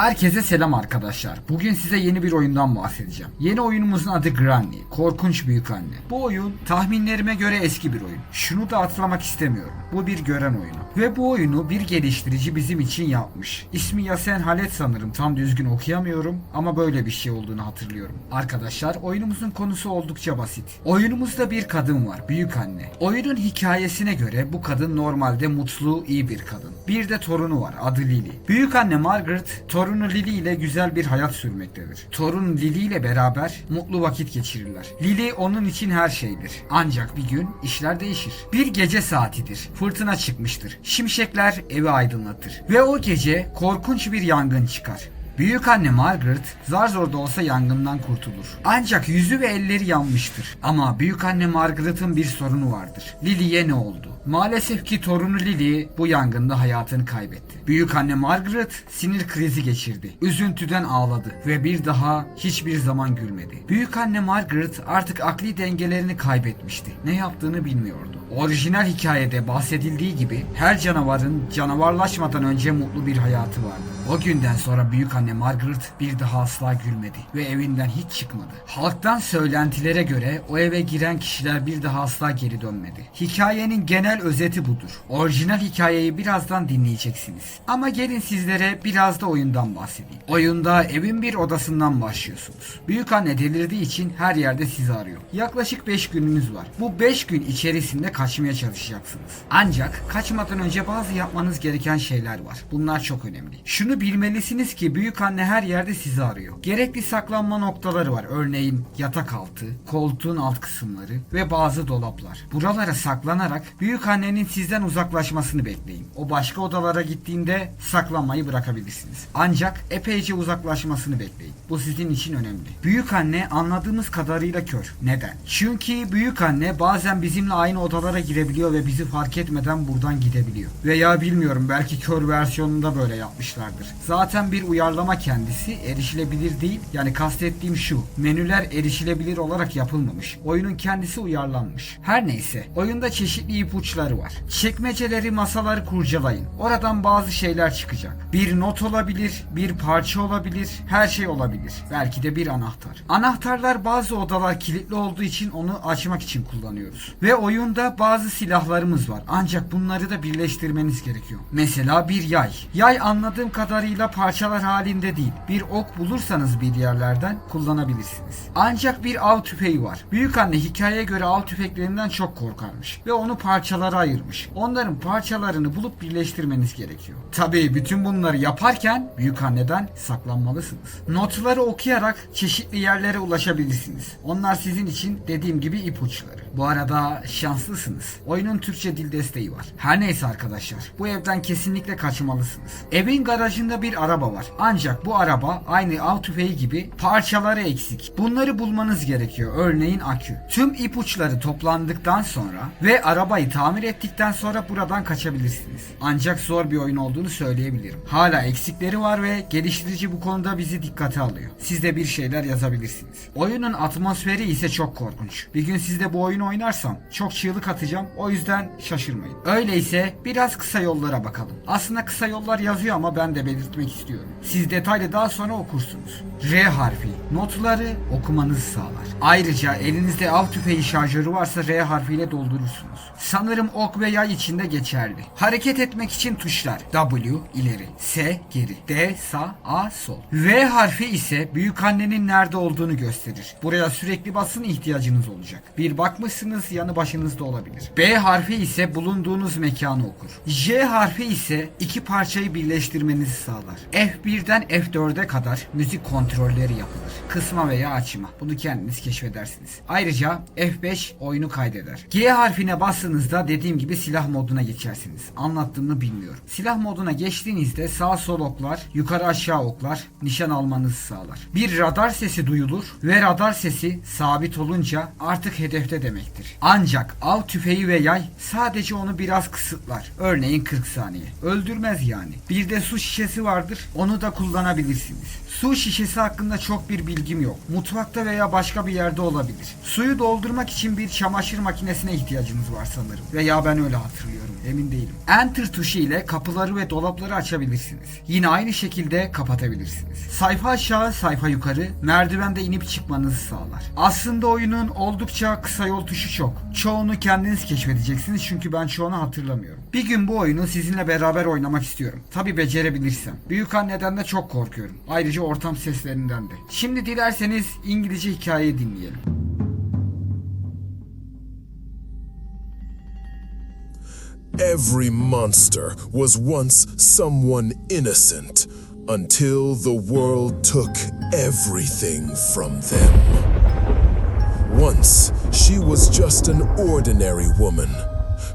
Herkese selam arkadaşlar. Bugün size yeni bir oyundan bahsedeceğim. Yeni oyunumuzun adı Granny. Korkunç Büyük Anne. Bu oyun tahminlerime göre eski bir oyun. Şunu da atlamak istemiyorum. Bu bir gören oyunu. Ve bu oyunu bir geliştirici bizim için yapmış. İsmi Yasen Halet sanırım. Tam düzgün okuyamıyorum ama böyle bir şey olduğunu hatırlıyorum. Arkadaşlar oyunumuzun konusu oldukça basit. Oyunumuzda bir kadın var. Büyük anne. Oyunun hikayesine göre bu kadın normalde mutlu, iyi bir kadın. Bir de torunu var. Adı Lily. Büyük anne Margaret torunu Lily ile güzel bir hayat sürmektedir. Torun Lily ile beraber mutlu vakit geçirirler. Lily onun için her şeydir. Ancak bir gün işler değişir. Bir gece saatidir. Fırtına çıkmıştır. Şimşekler evi aydınlatır. Ve o gece korkunç bir yangın çıkar. Büyük anne Margaret zar zor da olsa yangından kurtulur. Ancak yüzü ve elleri yanmıştır. Ama büyük anne Margaret'ın bir sorunu vardır. Lily'ye ne oldu? Maalesef ki torunu Lily bu yangında hayatını kaybetti. Büyük anne Margaret sinir krizi geçirdi. Üzüntüden ağladı ve bir daha hiçbir zaman gülmedi. Büyük anne Margaret artık akli dengelerini kaybetmişti. Ne yaptığını bilmiyordu. Orijinal hikayede bahsedildiği gibi her canavarın canavarlaşmadan önce mutlu bir hayatı vardı. O günden sonra büyük anne Margaret bir daha asla gülmedi ve evinden hiç çıkmadı. Halktan söylentilere göre o eve giren kişiler bir daha asla geri dönmedi. Hikayenin genel özeti budur. Orijinal hikayeyi birazdan dinleyeceksiniz. Ama gelin sizlere biraz da oyundan bahsedeyim. Oyunda evin bir odasından başlıyorsunuz. Büyük anne delirdiği için her yerde sizi arıyor. Yaklaşık 5 gününüz var. Bu 5 gün içerisinde kaçmaya çalışacaksınız. Ancak kaçmadan önce bazı yapmanız gereken şeyler var. Bunlar çok önemli. Şunu bilmelisiniz ki büyük anne her yerde sizi arıyor. Gerekli saklanma noktaları var. Örneğin yatak altı, koltuğun alt kısımları ve bazı dolaplar. Buralara saklanarak büyük annenin sizden uzaklaşmasını bekleyin. O başka odalara gittiğinde saklanmayı bırakabilirsiniz. Ancak epeyce uzaklaşmasını bekleyin. Bu sizin için önemli. Büyük anne anladığımız kadarıyla kör. Neden? Çünkü büyük anne bazen bizimle aynı odalara girebiliyor ve bizi fark etmeden buradan gidebiliyor. Veya bilmiyorum belki kör versiyonunda böyle yapmışlardır. Zaten bir uyarlama kendisi erişilebilir değil. Yani kastettiğim şu. Menüler erişilebilir olarak yapılmamış. Oyunun kendisi uyarlanmış. Her neyse. Oyunda çeşitli ipuçları var. Çekmeceleri, masaları kurcalayın. Oradan bazı şeyler çıkacak. Bir not olabilir, bir parça olabilir, her şey olabilir. Belki de bir anahtar. Anahtarlar bazı odalar kilitli olduğu için onu açmak için kullanıyoruz. Ve oyunda bazı silahlarımız var. Ancak bunları da birleştirmeniz gerekiyor. Mesela bir yay. Yay anladığım kadarıyla parçalar halinde değil. Bir ok bulursanız bir yerlerden kullanabilirsiniz. Ancak bir av tüfeği var. Büyük anne hikayeye göre av tüfeklerinden çok korkarmış ve onu parçalara ayırmış. Onların parçalarını bulup birleştirmeniz gerekiyor. Tabii bütün bunları yaparken büyük anneden saklanmalısınız. Notları okuyarak çeşitli yerlere ulaşabilirsiniz. Onlar sizin için dediğim gibi ipuçları. Bu arada şanslısınız. Oyunun Türkçe dil desteği var. Her neyse arkadaşlar bu evden kesinlikle kaçmalısınız. Evin garajında bir araba var. Ancak bu araba aynı av tüfeği gibi parçaları eksik. Bunları bulmanız gerekiyor. Örneğin akü. Tüm ipuçları toplandıktan sonra ve arabayı tamir ettikten sonra buradan kaçabilirsiniz. Ancak zor bir oyun olduğunu söyleyebilirim. Hala eksikleri var ve geliştirici bu konuda bizi dikkate alıyor. Siz de bir şeyler yazabilirsiniz. Oyunun atmosferi ise çok korkunç. Bir gün sizde bu oyunu oynarsam çok çığlık atacağım. O yüzden şaşırmayın. Öyleyse biraz kısa yollara bakalım. Aslında kısa yollar yazıyor ama ben de belirtmek istiyorum. Siz detaylı daha sonra okursunuz. R harfi notları okumanızı sağlar. Ayrıca elinizde av tüfeği şarjörü varsa R harfiyle doldurursunuz. Sanırım ok ve yay içinde geçerli. Hareket etmek için tuşlar W ileri, S geri, D sağ, A sol. V harfi ise büyük annenin nerede olduğunu gösterir. Buraya sürekli basın ihtiyacınız olacak. Bir bakmışsınız yanı başınızda olabilir. B harfi ise bulunduğunuz mekanı okur. J harfi ise iki parçayı birleştirmenizi sağlar. F1'den F4'e kadar müzik kontrolleri yapılır. Kısma veya açma. Bunu kendiniz keşfedersiniz. Ayrıca F5 oyunu kaydeder. G harfine bastığınızda dediğim gibi silah moduna geçersiniz. Anlattığımı bilmiyorum. Silah moduna geçtiğinizde sağ sol oklar, yukarı aşağı oklar nişan almanızı sağlar. Bir radar sesi duyulur ve radar sesi sabit olunca artık hedefte demektir. Ancak av tüfeği ve yay sadece onu biraz kısıtlar. Örneğin 40 saniye. Öldürmez yani. Bir de su şişesi vardır. Onu da kullanabilirsiniz. Su şişesi hakkında çok bir bilgim yok. Mutfakta veya başka bir yerde olabilir. Suyu doldurmak için bir çamaşır makinesine ihtiyacınız var sanırım. Veya ben öyle hatırlıyorum. emin değilim. Enter tuşu ile kapıları ve dolapları açabilirsiniz. Yine aynı şekilde kapatabilirsiniz. Sayfa aşağı, sayfa yukarı, merdivende inip çıkmanızı sağlar. Aslında oyunun oldukça kısa yol tuşu çok. Çoğunu kendiniz keşfedeceksiniz çünkü ben çoğunu hatırlamıyorum. Bir gün bu oyunu sizinle beraber oynamak istiyorum. Tabi becerebilirsem. Büyük anneden de çok korkuyorum. Ayrıca ortam seslerinden de. Şimdi dilerseniz İngilizce hikayeyi dinleyelim. Every monster was once someone innocent until the world took everything from them. Once, she was just an ordinary woman.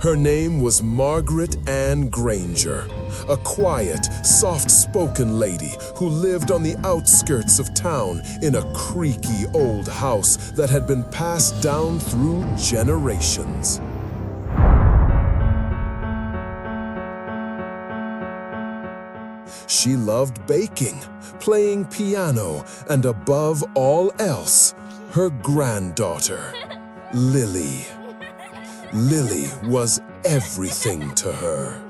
Her name was Margaret Ann Granger, a quiet, soft spoken lady who lived on the outskirts of town in a creaky old house that had been passed down through generations. She loved baking, playing piano, and above all else, her granddaughter, Lily. Lily was everything to her.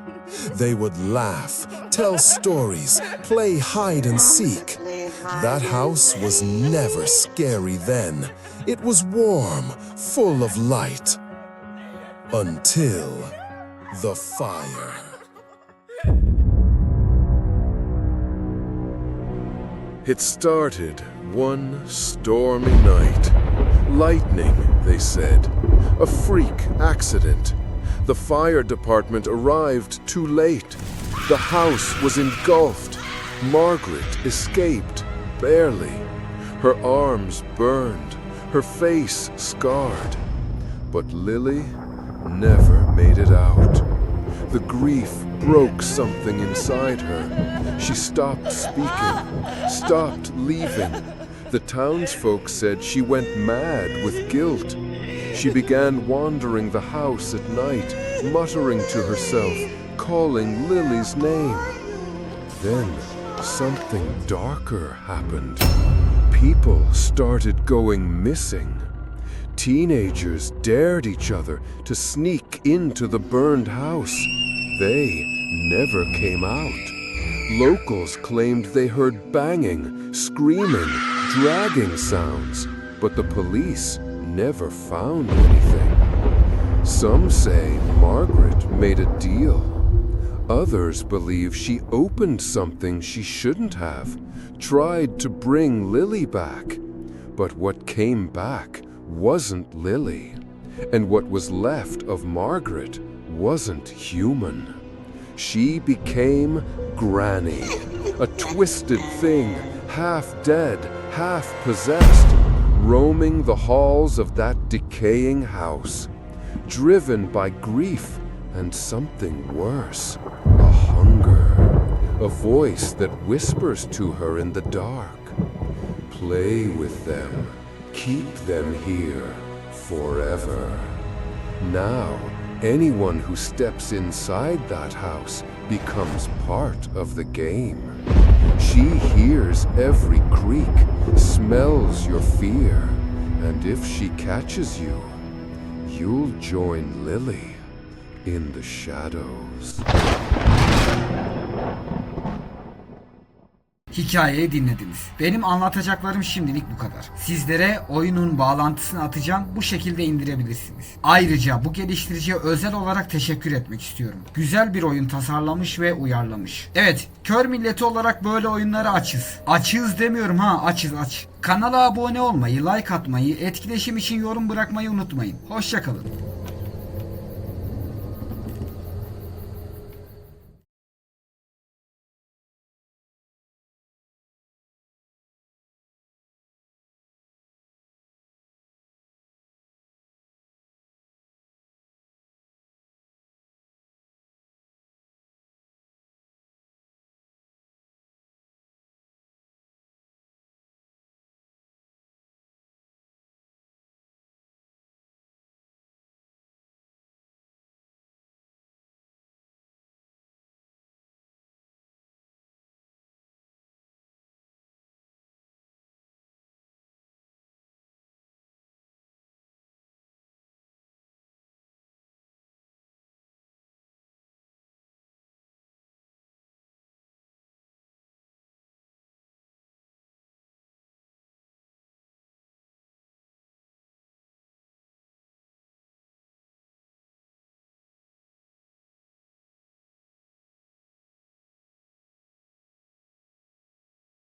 They would laugh, tell stories, play hide and seek. That house was never scary then. It was warm, full of light. Until the fire. It started one stormy night. Lightning, they said. A freak accident. The fire department arrived too late. The house was engulfed. Margaret escaped, barely. Her arms burned, her face scarred. But Lily never made it out. The grief broke something inside her. She stopped speaking, stopped leaving. The townsfolk said she went mad with guilt. She began wandering the house at night, muttering to herself, calling Lily's name. Then something darker happened. People started going missing. Teenagers dared each other to sneak into the burned house. They never came out. Locals claimed they heard banging, screaming, dragging sounds, but the police never found anything. Some say Margaret made a deal. Others believe she opened something she shouldn't have, tried to bring Lily back. But what came back wasn't Lily, and what was left of Margaret wasn't human. She became Granny, a twisted thing, half dead, half possessed, roaming the halls of that decaying house, driven by grief and something worse a hunger, a voice that whispers to her in the dark. Play with them, keep them here forever. Now, anyone who steps inside that house becomes part of the game. She hears every creak, smells your fear, and if she catches you, you'll join Lily in the shadows. Hikayeyi dinlediniz. Benim anlatacaklarım şimdilik bu kadar. Sizlere oyunun bağlantısını atacağım. Bu şekilde indirebilirsiniz. Ayrıca bu geliştiriciye özel olarak teşekkür etmek istiyorum. Güzel bir oyun tasarlamış ve uyarlamış. Evet, kör milleti olarak böyle oyunlara açız. Açız demiyorum ha, açız aç. Kanala abone olmayı, like atmayı, etkileşim için yorum bırakmayı unutmayın. Hoşçakalın.